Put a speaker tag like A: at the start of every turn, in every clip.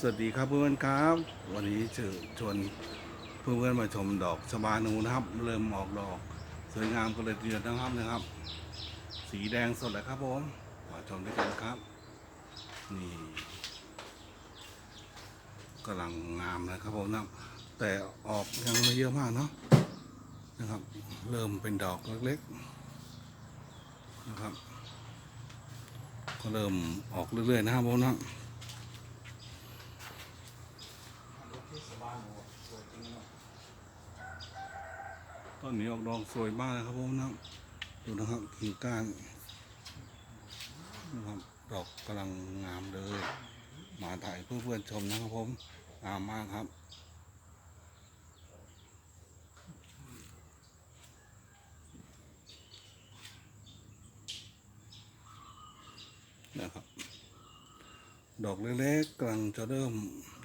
A: สวัสดีครับเพื่อนๆครับ วันนี้เชิญชวนเพื่อนๆมาชมดอกชบานูนะครับ เริ่มออกดอกสวยงามก็เลยทีเดียวนะครับนะครับ สีแดงสดเลยครับผมมาชมด้วยกันครับ นี่กำลังงามนะครับผมนะแต่ออกยังไม่เยอะมากเนาะนะครับ เริ่มเป็นดอกเล็กๆนะครับ ก็เริ่มออกเรื่อยๆนะครับผมนะ ต้นนี้ออกดอกสวยมากเลยครับผมนะดูนะครับกิ่งก้านนะครับดอกกำลังงามเลยมาถ่ายเพื่อนๆชมนะครับผมงามมากครับนะครับ ดอกเล็กๆกำลังจะเริ่ม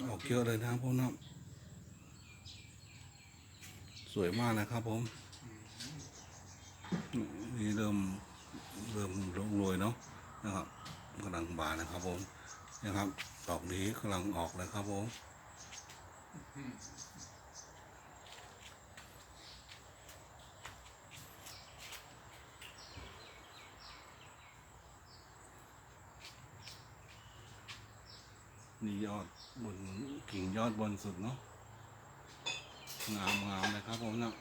A: ออกเยอะเลยนะครับผมนะ สวยมากนะครับผม นี่เริ่มเริ่มร่งโรยเนาะนะครับกำลังบานนะครับผมนะครับดอกนี้กำลังออกเลยครับผมนี่ยอดบนกิ่งยอดบนสุดเนาะ งามงามเลยครับผมนะ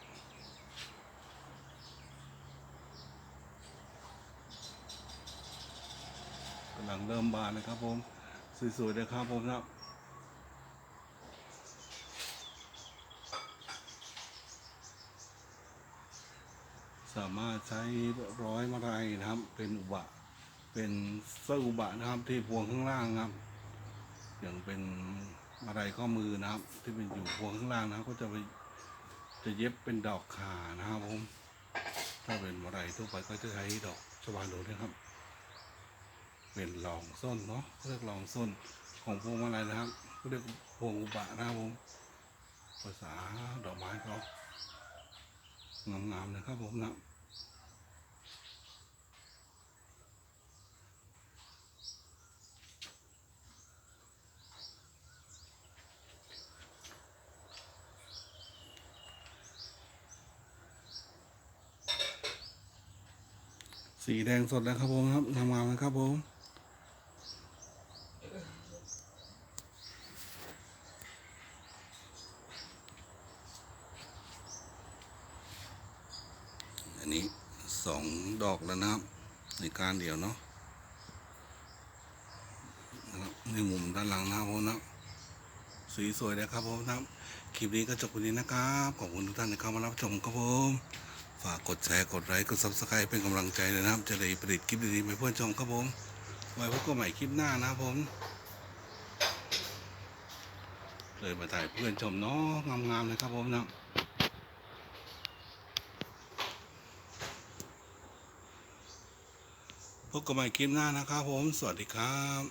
A: กำลังเริ่มบานเลยครับผม สวยๆเลยครับผมนะสามารถใช้ร้อยมาลัยนะครับ เป็นอุบะ เป็นเสื้ออุบะนะครับ ที่พวงข้างล่างนะครับ อย่างเป็น อะไรข้อมือนะครับ ที่เป็นอยู่พวงข้างล่างนะครับ ก็จะไปจะเย็บเป็นดอกขานะครับผม ถ้าเป็นอะไรทั่วไปก็จะใช้ดอกชวาโดนะครับ เป็นรองส้นเนาะเรียกรองส้นของพวงมาลัยนะครับเขาเรียกพวงอุบะนะครับผมภาษาดอกไม้เขางามๆนะครับผมนะ สีแดงสดแล้วครับผมครับงามๆนะครับผมอันนี้สองดอกแล้วนะครับ ในการเดียวเนาะนะครับในมุมด้านหลังนะครับผมนะสีสวยเลยครับผมนะครับคลิปนี้ก็จบวันนี้นะครับ ขอบคุณทุกท่านที่เข้ามารับชมครับผม ฝากกดแชร์กดไลค์กดซับสไครป์เป็นกำลังใจเลยนะครับ จะได้ผลิตคลิปดีๆให้เพื่อนชมครับผม ไว้พบกันใหม่คลิปหน้านะครับผม เลยมาถ่ายเพื่อนชมเนาะงามๆเลยครับผมนะพบกันใหม่คลิปหน้านะครับผม สวัสดีครับ